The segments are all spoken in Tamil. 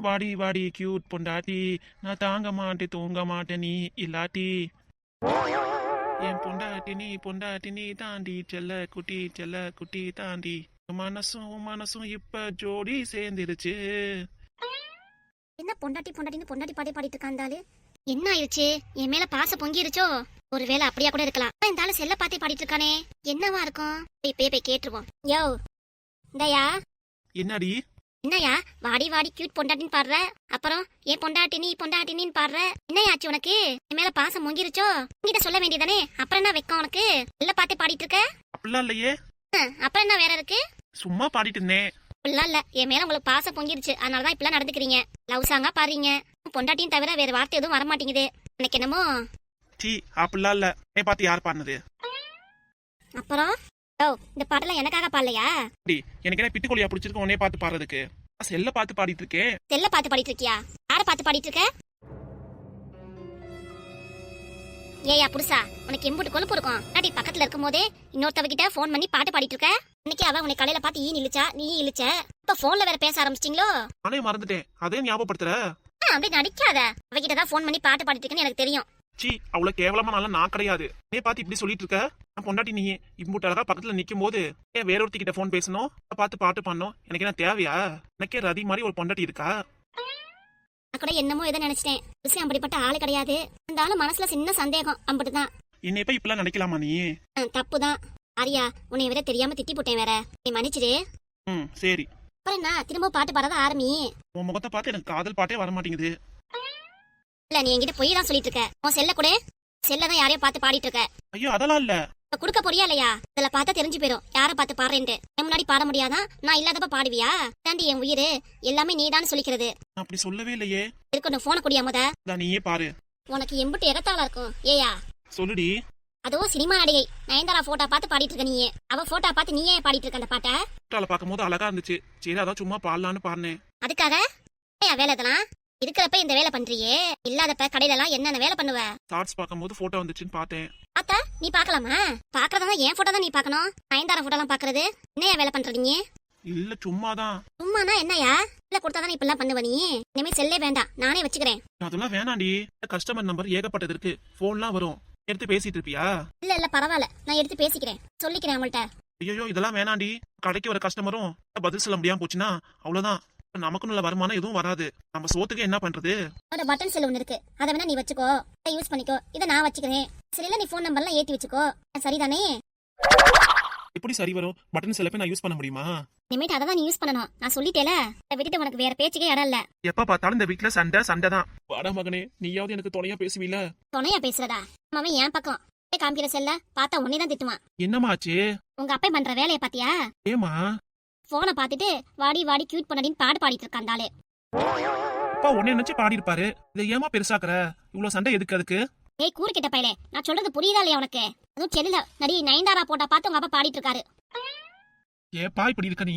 வாடி வாடி கியூட் பொண்டாட்டி. நான் தாங்க மாட்டேன் தூங்க மாட்டேன் நீ இல்லாட்டி. என் பொண்டாட்டி நீ பொண்டாட்டி நீ தாண்டி. செல்ல குட்டி செல்ல குட்டி தாண்டி. மனசும் மனசும் இப்ப ஜோடி சேர்ந்துருச்சு. என்ன பொண்டாட்டி பொண்டாட்டின்னு பொண்டாட்டி பாடி பாடிட்டு இருக்காந்தாலு என்ன ஆயிருச்சு என் மேல பாச பொங்கிருச்சோ? ஒருவேளை அப்படியா கூட இருக்கலாம். இந்த ஆளு செல்ல பாத்தி பாடிட்டு இருக்கானே. என்னவா இருக்கும்? போய் போய் கேட்டுருவோம். யோ இந்தயா? என்னடி? என்னயா வாடி வாடி கியூட் பொண்டாட்டின்னு பாடுற? அப்புறம் ஏன் பொண்டாட்டி நீ பொண்டாட்டினின்னு பாடுற? என்னயாச்சு உனக்கு? என் மேல பாசம் பொங்கிருச்சோ உங்ககிட்ட சொல்ல வேண்டியதானே? அப்புறம் என்ன வெக்கம் உனக்கு? செல்ல பாத்தி பாடிட்டு இருக்க? அப்படிலாம் இல்லையே. அப்புறம் என்ன வேற இருக்கு? சும்மா பாடிட்டு இருந்தேன். இப்படிலாம் இல்ல. என் மேல உங்களுக்கு பாசம் பொங்கிருச்சு. அதனாலதான் இப்படிலாம் நடந்துக்கிறீங்க. லவ் சாங்கா பாடுறீங்க. பொண்டாட்டியும் தவிர வேற வார்த்தை எதுவும் வரமாட்டேங்குது. எனக்கு என்னமோ? சி அப்படிலாம் இல்ல. நீ பார்த்து யார் பாடினது? அப்புறம்? ஓ இந்த பாட்டெல்லாம் எனக்காக பாடலையா? டி எனக்கு என்ன பிட்டுக்கொழியா பிடிச்சிருக்கு உன்னே பார்த்து பாடுறதுக்கு. செல்ல பார்த்து பாடிட்டு இருக்கேன் செல்ல பார்த்து பாடிட்டு இருக்கியா? யார பார்த்து பாடிட்டு இருக்க? ஏயா புருஷா உனக்கு எம்புட்டு கொழுப்பு இருக்கும். நாட்டி பக்கத்துல இருக்கும் போதே இன்னொருத்தவ கிட்ட ஃபோன் பண்ணி பாட்டு பாடிட்டு இருக்க? இன்னைக்கு அவ உன்னை கலையில பார்த்து ஈ இழுச்சா நீ இழுச்ச? இப்ப போன்ல வேற பேச ஆரம்பிச்சிட்டீங்களோ? நானே மறந்துட்டேன். அதே ஞாபகப்படுத்துற? ஆ, அப்படியே நடிக்காத. அவகிட்ட தான் ஃபோன் பண்ணி பாட்டு பாடிட்டு இருக்கேன்னு எனக்கு தெரியும். சி அவ்வளவு கேவலமா நல்லா நான் கிடையாது. நீ பார்த்து இப்படி சொல்லிட்டு இருக்க? நான் பொண்டாட்டி நீ இம்புட்டு அழகா பக்கத்துல நிக்கும் போது ஏன் வேற ஒருத்தி கிட்ட போன் பேசணும் பார்த்து பாட்டு பண்ணணும் எனக்கு என்ன தேவையா? எனக்கே ரதி மாதிரி ஒரு பொண்டாட்டி இருக்கா? கூட என்னமோ எதை நினைச்சிட்டேன். புருஷன் அப்படிப்பட்ட ஆளு கிடையாது. இருந்தாலும் மனசுல சின்ன சந்தேகம். அம்பிட்டுதான் என்னை போய் இப்பெல்லாம் நினைக்கலாமா நீ? தப்பு தான் ஆரியா உன்னை விட தெரியாம திட்டி போட்டேன் வேற. நீ மன்னிச்சிடு ம் சரி. அப்புறம் என்ன? திரும்ப பாட்டு பாடாத ஆரம்பி உன் முகத்தை பார்த்து எனக்கு காதல் பாட்டே வர மாட்டேங்குது இல்ல நீ என்கிட்ட பொய் தான் சொல்லிட்டு இருக்க. உன் செல்ல கூட. செல்ல தான் யாரையோ பார்த்து பாடிட்டு இருக்க. ஐயோ அதெல்லாம் இல்ல. இப்ப குடுக்க போறியா இல்லையா? இதுல பார்த்தா தெரிஞ்சு போயிரும். யார பார்த்து பாடுறேன்ட்டு? முன்னாடி பாட முடியாதான் நான் இல்லாதப்ப பாடுவியா? தாண்டி என் உயிர் எல்லாமே நீதான் சொல்லிக்கிறது. அப்படி சொல்லவே இல்லையே. இருக்கட்டும் போன குடியா முத? நீயே பாரு. உனக்கு எம்பிட்டு எகத்தாளா இருக்கும். ஏயா? சொல்லுடி. அதுவும் சினிமா நடிகை. நயன்தாரா போட்டோ பார்த்து பாடிட்டு இருக்க நீயே. அவ போட்டோ பார்த்து நீயே பாடிட்டு இருக்க அந்த பாட்டை? பார்க்கும் பார்க்கும்போது அழகா இருந்துச்சு. சரி அதான் சும்மா பாடலான்னு பாடினேன். அதுக்காக? வேலை இதெல்லாம் இருக்கிறப்ப இந்த வேலை பண்றியே? இல்லாதப்ப கடையில எல்லாம் என்னென்ன வேலை பண்ணுவ? ஷார்ட்ஸ் பார்க்கும்போது போட்டோ வந்துச்சுன்னு பார்த்தேன். பார்த்தா நீ பார்க்கலாமா? பாக்குறதா என் போட்டோ தான் நீ பார்க்கணும்? நயன்தாரா போட்டோ எல்லாம் பாக்குறது என்னையா வேலை பண்றீங்க? இல்ல சும்மாதான். சும்மானா என்னயா? இல்ல கொடுத்தாதான் நீ இப்பெல்லாம் பண்ணுவ நீ? இனிமே செல்லே வேண்டாம். நானே வச்சுக்கிறேன். அதெல்லாம் வேணாண்டி. கஸ்டமர் நம்பர் ஏகப்பட்டது இருக்கு. போன்லாம் வரும். எடுத்து பேசிட்டு இருப்பியா? இல்ல இல்ல பரவாயில்ல. நான் எடுத்து பேசிக்கிறேன். சொல்லிக்கிறேன் அவங்கள்ட்ட. ஐயோ இதெல்லாம் வேணாண்டி. கடைக்கு வர கஸ்டமரும் பதில் சொல்ல முடியாம போச்சுன்னா அவ்வளவுதான். நமக்கும் நல்ல வருமானம் எதுவும் வராது. நம்ம சோத்துக்கு என்ன பண்றது? ஒரு பட்டன் செல் ஒன்று இருக்கு. அதை வேணா நீ வச்சுக்கோ. அதை யூஸ் பண்ணிக்கோ. இதை நான் வச்சுக்கிறேன். சரி இல்ல நீ ஃபோன் நம்பர்லாம் ஏத்தி வச்சுக்கோ. சரிதானே? எப்படி சரி வரும்? பட்டன் செல்லப்ப நான் யூஸ் பண்ண முடியுமா? இனிமேட்டு அதை தான் நீ யூஸ் பண்ணணும். நான் சொல்லிட்டேல அதை விட்டுட்டு உனக்கு வேற பேச்சுக்கே இடம் இல்ல. எப்ப பார்த்தாலும் இந்த வீட்ல சண்டை சண்டை தான். வாடா மகனே நீயாவது எனக்கு துணையா பேசுவீல துணையா பேசுறதா? அவன் என் பக்கம். காமிக்கிற செல்ல பார்த்தா உன்னை தான் திட்டுவான். என்னம்மா ஆச்சு? உங்க அப்பா பண்ற வேலையை பாத்தியா ஏமா போனை பார்த்துட்டு வாடி வாடி கியூட் பண்ணடின்னு பாட்டு பாடிட்டு இருக்கான் ஆளு அப்பா உன்னை நினைச்சு பாடி இருப்பாரு இதை ஏமா பெருசாக்குற? இவ்வளவு சண்டை எதுக்கு அதுக்கு? ஏய் கூறு கிட்ட பையலே நான் சொல்றது புரியுதா இல்லையா உனக்கு? அதுவும் செல்லுல நடி நயன்தாரா போட்டா பார்த்து உங்க அப்பா பாடிட்டு இருக்காரு ஏப்பா இப்படி இருக்க நீ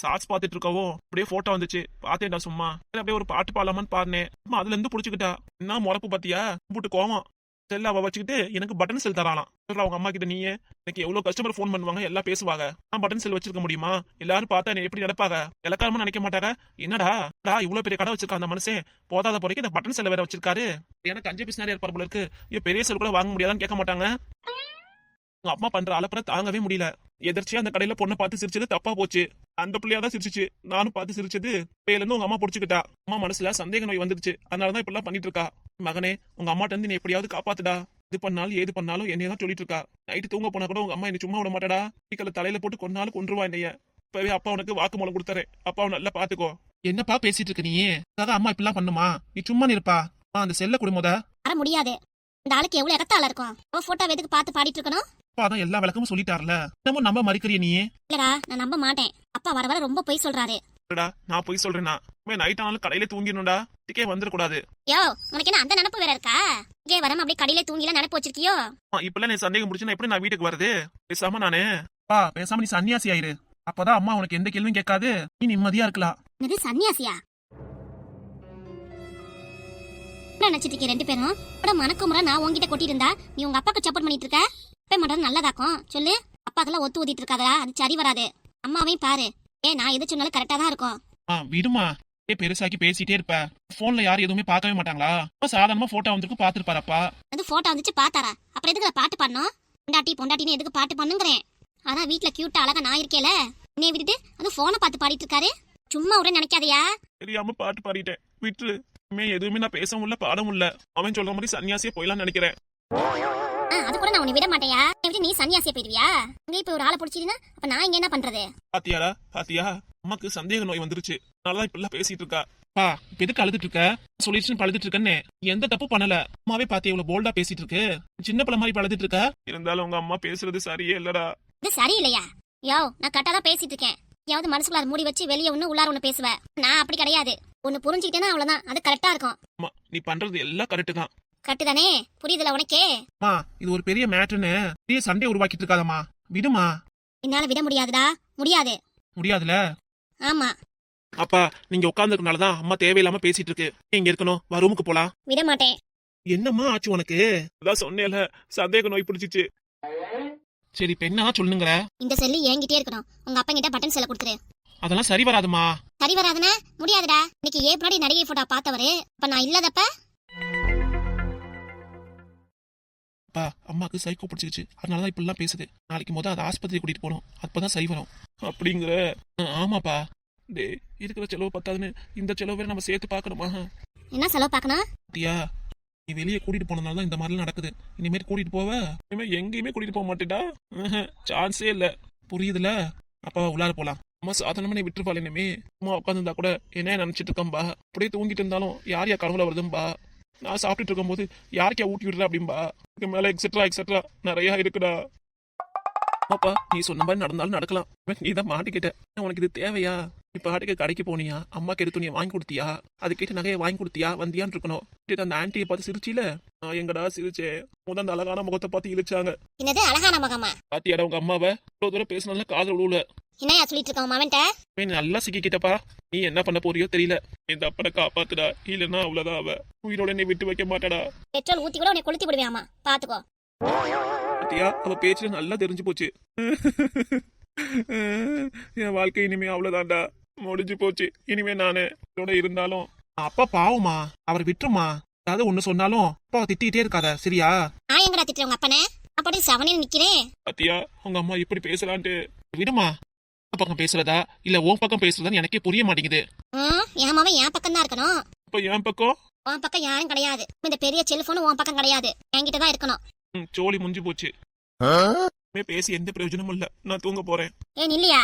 ஷார்ட்ஸ் பாத்துட்டு இருக்கவோ? அப்படியே போட்டோ வந்துச்சு. பார்த்தேன்டா சும்மா. அப்படியே ஒரு பாட்டு பாடலாமான்னு பாடினேன். அம்மா அதுல இருந்து புடிச்சுக்கிட்டா. என்ன முறப்பு பாத்தியா? போட்டு கோவம். செல்ல அவ வச்சுக்கிட்டு எனக்கு பட்டன் செல் தராலாம் அவங்க அம்மா கிட்ட நீயே எனக்கு எவ்வளவு கஸ்டமர் ஃபோன் பண்ணுவாங்க எல்லாம் பேசுவாங்க. நான் பட்டன் செல் வச்சிருக்க முடியுமா? எல்லாரும் பார்த்தா என்னை எப்படி நினைப்பாங்க எல்லாருமே நினைக்க மாட்டாங்க? என்னடா? டா இவ்வளவு பெரிய கடை வச்சிருக்கா அந்த மனுஷன். போதாத பொறைக்கு இந்த பட்டன் செல் வேற வச்சிருக்காரு. எனக்கு அஞ்சு பிசினாரி இருப்பார் போல இருக்கு. பெரிய செல் கூட வாங்க முடியாதான்னு கேட்க மாட்டாங்க. உங்க அம்மா பண்ற அலப்பற தாங்கவே முடியல. எதிர்ச்சியா அந்த கடையில பொண்ணை பார்த்து சிரிச்சது தப்பா போச்சு. அந்த பிள்ளையா தான் சிரிச்சு நானும் பார்த்து சிரிச்சது. பேர்ல இருந்து உங்க அம்மா புடிச்சுக்கிட்டா. அம்மா மனசுல சந்தேக நோய் வந்துருச்சு அதனாலதான் இப்படிலாம் பண்ணிட்டு இருக்கா. மகனே உங்க அம்மாட்ட இருந்து நீ எப்படியாவது காப்பாத்துடா. இது பண்ணாலும் ஏது பண்ணாலும் என்னைய தான் சொல்லிட்டு இருக்கா. நைட்டு தூங்க போனா கூட உங்க அம்மா என்னை சும்மா விட மாட்டாடா. வீக்கல தலையில போட்டு கொன்னாலும் கொன்றுவா என்னைய. இப்பவே அப்பா உனக்கு வாக்குமூலம் கொடுத்தாரு அப்பாவை நல்லா பாத்துக்கோ. என்னப்பா பேசிட்டு இருக்க நீ அதான் அம்மா இப்படிலாம் பண்ணுமா? நீ சும்மா இருப்பா அந்த செல்ல குடும்பத வர முடியாது. இந்த ஆளுக்கு எவ்வளவு எகத்தால இருக்கும். அவ போட்டோ எதுக்கு பார்த்து பாடிட்டு இருக்கணும்? அப்பா தான் எல்லா விளக்கமும் சொல்லிட்டார்ல. இன்னமும் நம்ப மறுக்கிறிய நீ இல்லடா நான் நம்ப மாட்டேன். அப்பா வர வர ரொம்ப பொய் சொல்றாரு. இல்லடா நான் போய் சொல்றேனா நைட் ஆனாலும் கடையில தூங்கிடணும்டா. இதுக்கே வந்துடக்கூடாது. யோ உனக்கு என்ன அந்த நினப்பு வேற இருக்கா? இங்கே வராம அப்படியே கடையில தூங்கில நினைப்பு வச்சிருக்கியோ? இப்பெல்லாம் நீ சந்தேகம் முடிச்சுன்னா எப்படி நான் வீட்டுக்கு வருது பேசாம நானு. பா பேசாம நீ சன்னியாசி ஆயிரு. அப்பதான் அம்மா உனக்கு எந்த கேள்வியும் கேட்காது. நீ நிம்மதியா இருக்கலாம். இது சன்னியாசியா? நினைச்சிட்டு இருக்கீங்க ரெண்டு பேரும்? அப்புறம் மனக்குமுறை நான் உன்கிட்ட கொட்டிட்டு இருந்தா நீ உங்க அப்பாக்கு சப்போர்ட் பண்ணிட்டு இருக்க? அப்பா மட்டும் நல்லதாக்கும். சொல்லு. அப்பாக்கெல்லாம் ஒத்து ஊதிட்டு இருக்காதா அது சரி வராது. அம்மாவையும் பாரு. ஏன் நான் எது சொன்னாலும் கரெக்டா தான் இருக்கும். ஆ விடுமா. ஏ பெருசாக்கி பேசிட்டே இருப்ப. போன்ல யாரும் எதுவுமே பார்க்கவே மாட்டாங்களா? அப்ப சாதாரணமா போட்டோ வந்திருக்கு பாத்துருப்பாரப்பா அது போட்டோ வந்துச்சு பார்த்தாரா? அப்புறம் எதுக்கு பாட்டு பாடணும்? பொண்டாட்டி பொண்டாட்டின்னு எதுக்கு பாட்டு பண்ணுங்கிறேன். அதான் வீட்ல கியூட்டா அழகா நான் இருக்கேல. என்னைய விட்டுட்டு அது போனை பார்த்து பாடிட்டு இருக்காரு? சும்மா உடனே நினைக்காதயா? தெரியாம பாட்டு பாடிட்டேன். விட்டுரு. இனிமே எதுவுமே நான் பேசவும் இல்ல பாடவும் இல்ல. அவன் சொல்ற மாதிரி சன்னியாசியே போயிடலாம்னு நினைக்கிறேன். அது கூட நான் உன்னை விட மாட்டேயா விட்டு நீ சன்னியாசியா போயிடுவியா? அங்க இப்ப ஒரு ஆளை பிடிச்சிருந்தா அப்ப நான் இங்க என்ன பண்றது? பாத்தியாடா பாத்தியா? அம்மாக்கு சந்தேக நோய் வந்துருச்சு. அதனாலதான் இப்ப எல்லாம் பேசிட்டு இருக்கா. பா இப்ப எதுக்கு அழுதுட்டு இருக்க? சொல்லிடுச்சுன்னு பழுதுட்டு இருக்கன்னு. எந்த தப்பு பண்ணல? அம்மாவே பாத்தியா இவ்வளவு போல்டா பேசிட்டு இருக்கு? சின்ன பிள்ளை மாதிரி பழுதுட்டு இருக்க? இருந்தாலும் உங்க அம்மா பேசுறது சரியே இல்லடா. இது சரியில்லையா? யோ நான் கரெக்டா தான் பேசிட்டு இருக்கேன். யாவது மனசுக்குள்ளார மூடி வச்சு வெளியே ஒண்ணு உள்ளார ஒண்ணு பேசுவேன் நான் அப்படி கிடையாது. ஒன்னு புரிஞ்சுக்கிட்டேன்னா அவ்வளவுதான். அது கரெக்டா இருக்கும். அம்மா நீ பண்றது எல்லாம் கரெக்ட் தான். கரெக்டு தானே புரியுதுல உனக்கே? அம்மா இது ஒரு பெரிய மேட்ருன்னு பெரிய சண்டை உருவாக்கிட்டு இருக்காதம்மா. விடுமா? என்னால விட முடியாதுடா. முடியாது. முடியாதுல? ஆமா. அப்பா நீங்க உட்கார்ந்துருக்கனாலதான் அம்மா தேவையில்லாம பேசிட்டு இருக்கு இங்க இருக்கணும். வா ரூமுக்கு போலாம். விட மாட்டேன் என்னம்மா ஆச்சு உனக்கு? அதான் சொன்னேல சந்தேக நோய் பிடிச்சிச்சு. சரி இப்ப என்ன சொல்லுங்கிற? இந்த செல்லு என்கிட்டே இருக்கணும். உங்க அப்பா கிட்ட பட்டன் செல்ல கொடுத்துரு. அதெல்லாம் சரி வராதுமா. சரி வராதுனா முடியாதுடா. இன்னைக்கு ஏன் முன்னாடி நடிகை போட்டோ பார்த்தவரு. இப்ப நான் இல்லாதப்ப? அப்பா அம்மாக்கு சைக்கோ பிடிச்சிருச்சு. அதனாலதான் இப்படிலாம் பேசுது. நாளைக்கு முத அதை ஆஸ்பத்திரி கூட்டிட்டு போகணும். அப்பதான் சரி வரும். அப்படிங்கிற ஆமாப்பா. டே இருக்கிற செலவு பத்தாதுன்னு இந்த செலவு வேற நம்ம சேர்த்து பார்க்கணுமா? என்ன செலவு பார்க்கணும்? தியா நீ வெளியே கூட்டிட்டு போனதுனால தான் இந்த மாதிரிலாம் நடக்குது. இனிமேல் கூட்டிட்டு போவ? இனிமே எங்கேயுமே கூட்டிட்டு போக மாட்டேடா. சான்ஸே இல்ல. புரியுதுல? அப்பா உள்ளார போலாம். அம்மா சாதாரணமா நீ விட்டுருப்பாள் இனிமே. அம்மா உட்காந்துருந்தா கூட என்ன நினைச்சிட்டு இருக்கம்பா? அப்படியே தூங்கிட்டு இருந்தாலும் யார் யார் கனவுல வருதும்பா? நான் சாப்பிட்டுட்டு இருக்கும்போது யாருக்கா ஊட்டி விடுற? அப்படிம்பா. இதுக்கு மேலே எக்ஸெட்ரா எக்ஸெட்ரா நிறைய இருக்குடா. அப்பா நீ சொன்ன மாதிரி நடந்தாலும் நடக்கலாம். நீ தான் மாட்டிக்கிட்ட. உனக்கு இது தேவையா? இப்போ ஆட்டுக்கு கடைக்கு போனியா? அம்மாக்கு எடுத்து துணியை வாங்கி கொடுத்தியா? அதுக்கிட்ட நகையை வாங்கி கொடுத்தியா? வந்தியான்னு இருக்கணும். அந்த ஆன்ட்டியை பார்த்து சிரிச்சில? நான் எங்கடா சிரிச்சே முத அந்த அழகான முகத்தை பார்த்து இழிச்சாங்க. என்னது அழகான முகமா? பாத்தியாடா உங்க அம்மாவை? இவ்வளவு தூரம் பேசினால காதல் உழுவுல என்னையா சொல்லிட்டு இருக்க உன் மவன்ட்ட நீ நல்லா சிக்கிக்கிட்டப்பா. நீ என்ன பண்ண போறியோ தெரியல. இந்த அப்பனை காப்பாத்துடா. இல்லைன்னா அவ்வளவுதான் அவ. உயிரோட நீ விட்டு வைக்க மாட்டாடா. பெட்ரோல் ஊத்தி கூட உன்னை கொளுத்தி விடுவேன் பாத்துக்கோ. பாத்தியா? அவ பேச்சுல நல்லா தெரிஞ்சு போச்சு. என் வாழ்க்கை இனிமே அவ்வளவுதான்டா. முடிஞ்சு போச்சு. இனிமே நானு. இதோட இருந்தாலும். அப்பா பாவமா? அவர் விட்டுருமா? அதாவது ஒண்ணு சொன்னாலும் அப்பா திட்டிகிட்டே இருக்காத சரியா? நான் எங்கடா திட்டுறேன் உங்க அப்பனை? அப்படி செவனே நிக்கிறேன் பாத்தியா உங்க அம்மா இப்படி பேசலான்ட்டு. விடுமா உன் பக்கம் பேசுறதா? இல்ல உன் பக்கம் பேசுறதான்னு எனக்கே புரிய மாட்டேங்குது. ம், என் மவன் என் பக்கம் தான் இருக்கணும். இப்ப என் பக்கம்? உன் பக்கம் யாரும் கிடையாது. இந்த பெரிய செல்போனும் உன் பக்கம் கிடையாது. என்கிட்ட தான் இருக்கணும். ம், சோலி முடிஞ்சு போச்சு. இனிமே பேசி எந்த பிரயோஜனமும் இல்ல. நான் தூங்க போறேன். ஏன் இல்லையா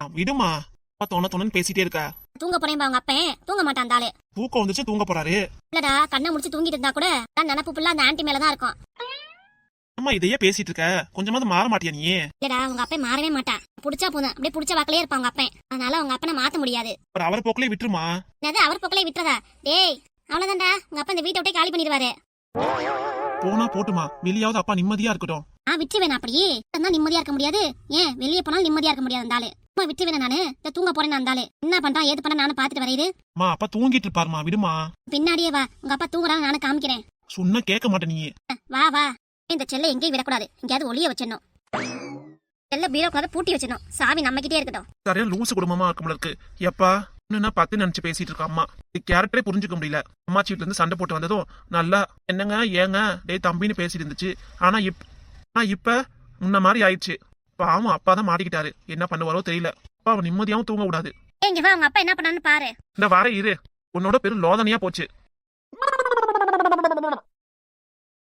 விடுமா. அப்பா தொண தொணன்னு பேசிட்டே இருக்கா. தூங்க போறேன் உங்க அப்பன். தூங்க மாட்டான் ஆளு தூக்கம் வந்துச்சு தூங்க போறாரு. இல்லடா கண்ணை முடிச்சு தூங்கிட்டு இருந்தா கூட நான் நினப்பு ஃபுல்லா அந்த ஆன்ட்டி மேல தான் இருக்கும். அம்மா இதையே பேசிட்டு இருக்க. கொஞ்சமாவது மாற மாட்டியா நீ? இல்லடா உங்க அப்பன் மாறவே மாட்டான். புடிச்சா போதும். அப்படியே புடிச்ச வாக்கிலே இருப்பான் உங்க அப்பன். அதனால உங்க அப்பனை மாத்த முடியாது. அப்புறம் அவர் போக்கிலே விட்டுருமா? என்னது அவர் பக்கலே விட்டுறதா? டேய் அவ்வளவுதான்டா. உங்க அப்பா இந்த வீட்டை விட்டே காலி பண்ணிடுவாரு. போனா போட்டுமா. வெளியாவது அப்பா நிம்மதியா இருக்கட்டும். நான் விட்டுருவேன் அப்படி தான் நிம்மதியா இருக்க முடியாது. ஏன்? வெளியே போனாலும் நிம்மதியா இருக்க முடியாது ஆளு. சும்மா விட்டுருவேன் நானு? இந்த தூங்க போறேன் ஆளு. என்ன பண்றான் ஏது பண்ண நானும் பாத்துட்டு வரையுது அம்மா அப்பா தூங்கிட்டு இருப்பாருமா விடுமா பின்னாடியே வா. உங்க அப்பா தூங்குறாங்க நானும் காமிக்கிறேன். சொன்னா கேட்க மாட்டே நீ வா வா. இந்த செல்லை எங்கேயும் விடக்கூடாது. எங்கேயாவது ஒளிய வச்சிடணும். செல்ல பீரோக்குள்ள பூட்டி வச்சிடணும். சாவி நம்மகிட்டே இருக்கட்டும். சரியா லூசு குடும்பமா இருக்கும் இருக்கு. எப்பா என்ன பார்த்து நினைச்சு பேசிட்டு இருக்கா அம்மா. கேரக்டரே புரிஞ்சுக்க முடியல. அம்மாச்சி வீட்டுல இருந்து சண்டை போட்டு வந்ததும் நல்லா என்னங்க ஏங்க டேய் தம்பின்னு பேசிட்டு இருந்துச்சு. ஆனா இப் ஆனா இப்ப முன்ன மாதிரி ஆயிடுச்சு. பாவம் அப்பா தான் மாட்டிக்கிட்டாரு. என்ன பண்ணுவாரோ தெரியல. அப்பா அவன் நிம்மதியாவும் தூங்க விடாது ஏய், இங்க வா உங்க அப்பா என்ன பண்ணான்னு பாரு. இந்த வார இரு. உன்னோட பெரும் லோதனையா போச்சு.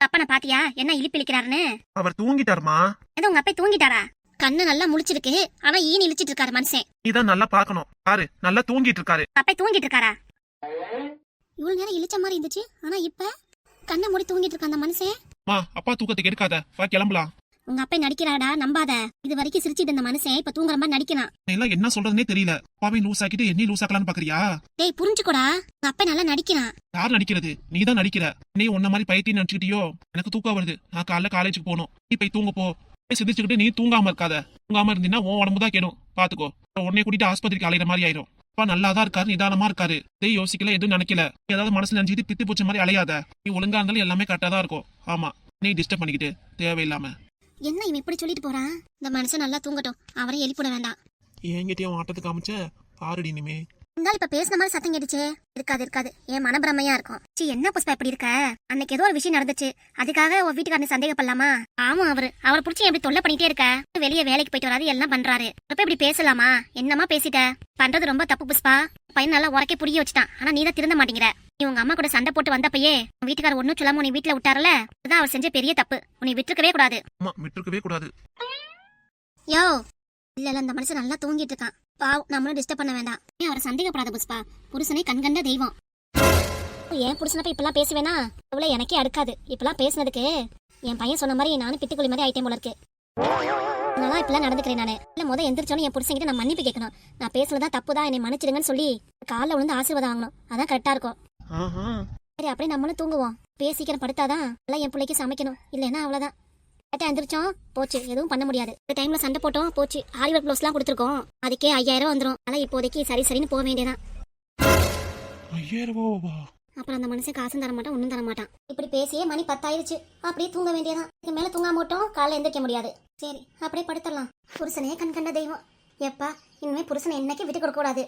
அப்பனை பாத்தியா? என்ன இழிப்பு இழிக்கிறாருன்னு? அவர் தூங்கிட்டாருமா? ஏதோ உங்க அப்பா தூங்கிட்டாரா? கண்ணு நல்லா முழிச்சிருக்கு. ஆனா ஈனி இழிச்சிட்டு இருக்காரு மனுஷன். நீதான் நல்லா பார்க்கணும். பாரு நல்லா தூங்கிட்டு இருக்காரு. அப்பா தூங்கிட்டு இருக்காரா? இவ்வளவு நேரம் இழிச்ச மாதிரி இருந்துச்சு. ஆனா இப்ப கண்ணை மூடி தூங்கிட்டு இருக்க அந்த மனுஷன். மா அப்பா தூக்கத்துக்கு எடுக்காத வா கிளம்பலாம். உங்க அப்பா நடிக்கிறாடா நம்பாத. இது வரைக்கும் சிரிச்சிட்டு இருந்த மனுஷன் இப்ப தூங்குற மாதிரி நடிக்கிறான். எல்லாம் என்ன சொல்றதுனே தெரியல. அப்பாவையும் லூஸ் ஆக்கிட்டு என்னையும் லூஸ் ஆக்கலாம்னு பாக்குறியா? டேய் புரிஞ்சுக்கோடா. உங்க அப்பா நல்லா நடிக்கிறான். யார் நடிக்கிறது? நீ தான் நடிக்கிற. நீ உன்ன மாதிரி பைத்தியம் நினைச்சுக்கிட்டியோ? எனக்கு தூக்கம் வருது. நான் காலைல காலேஜுக்கு போகணும். நீ போய் தூங்க போ. போய் சிந்திச்சுக்கிட்டு நீ தூங்காம இருக்காத. தூங்காம இருந்தீங்கன்னா உன் உடம்பு தான் கேடும். பாத்துக்கோ. உன்னை கூட்டிட்டு ஆஸ்பத்திரிக்கு அலையிற மாதிரி ஆயிரும். அப்பா நல்லா தான் இருக்காரு நிதானமா இருக்காரு. இதே யோசிக்கல எதுவும் நினைக்கல. ஏதாவது மனசுல நினைச்சிட்டு பித்து பூச்ச மாதிரி அலையாத. நீ ஒழுங்கா இருந்தாலும் எல்லாமே கரெக்டா தான் இருக்கும். ஆமா நீ டிஸ்டர்ப் பண்ணிக்கிட்டு தேவையில்லாம. என்ன இவன் இப்படி சொல்லிட்டு போறான்? இந்த மனுஷன் நல்லா தூங்கட்டும். அவரையும் எழுப்பிட வேண்டாம். என்கிட்டயும் ஆட்டத்துக்கு காமிச்ச பாருடி இனிமே. இருந்தாலும் இப்ப பேசின மாதிரி சத்தம் கேட்டுச்சே. இருக்காது இருக்காது. என் மனப்பிரமையா இருக்கும். சி என்ன புஷ்பா இப்படி இருக்க? அன்னைக்கு ஏதோ ஒரு விஷயம் நடந்துச்சு. அதுக்காக உன் வீட்டுக்காரனை சந்தேகப்படலாமா? ஆமா அவரு. அவரை புடிச்சு எப்படி தொல்லை பண்ணிட்டே இருக்க. வெளியே வேலைக்கு போயிட்டு வராது எல்லாம் பண்றாரு. அப்ப இப்படி பேசலாமா? என்னமா பேசிட்ட? பண்றது ரொம்ப தப்பு புஷ்பா. பையன் நல்லா உரைக்க புரிய வச்சுட்டான். ஆனா நீ தான் திருந்த மாட்டேங்கிற. நீ உங்க அம்மா கூட சண்டை போட்டு வந்தப்பயே உன் வீட்டுக்காரர் ஒன்னும் சொல்லாம உன்னை வீட்டுல விட்டாருல? அதான் அவர் செஞ்ச பெரிய தப்பு. உன்னை விட்டுருக்கவே கூடாது. அம்மா விட்டுருக்கவே கூடாது. யோ! இல்ல இல்ல இந்த மனுஷன் நல்லா தூங்கிட்டு இருக்கான். பாவ் நம்மளும் டிஸ்டர்ப் பண்ண வேண்டாம். ஏன் அவரை சந்தேகப்படாத புஷ்பா? புருஷனை கண்கண்ட தெய்வம். ஏன் புருஷனை போய் இப்பெல்லாம் பேசுவேனா? இவ்வளவு எனக்கே அடுக்காது. இப்பெல்லாம் பேசுனதுக்கு என் பையன் சொன்ன மாதிரி நானும் பித்துக்குழி மாதிரி ஆயிட்டேன் போல இருக்கு. நான் இப்பெல்லாம் நடந்துக்கிறேன் நானு. இல்ல முத எந்திரிச்சோன்னு என் புருஷன்கிட்ட நான் மன்னிப்பு கேட்கணும். நான் பேசுனதா தப்பு தான் என்னை மன்னிச்சிடுங்கன்னு சொல்லி காலைல விழுந்து ஆசீர்வாதம் வாங்கணும். அதான் கரெக்டா இருக்கும். சரி அப்படியே நம்மளும் தூங்குவோம். பேசிக்கிறேன் படுத்தாதான் எல்லாம் என் பிள்ளைக்கு சமைக்கணும். இல்லைன்னா அவ்வளவுதான். எந்திரிச்சோம். போச்சு. எதுவும் பண்ண முடியாது. இந்த டைம்ல சண்டை போட்டோம். போச்சு. ஆரி ஒர்க் ப்ளவுஸ்லாம் கொடுத்துருக்கோம். அதுக்கே ஐயாயிரம் வந்துரும். ஆனா இப்போதைக்கு சரி சரின்னு போக வேண்டியதான் அப்புறம் அந்த மனுஷன் காசும் தர மாட்டான் ஒன்றும் தர மாட்டான். இப்படி பேசியே மணி பத்தாயிருச்சு அப்படியே தூங்க வேண்டியதான் இதுக்கு மேல தூங்காம மட்டும் காலைல எந்திரிக்க முடியாது. சரி அப்படியே படுத்துடலாம். புருஷனே கண் கண்ட தெய்வம். எப்பா இனிமே புருஷனை என்னைக்கு விட்டு கொடுக்க கூடாது?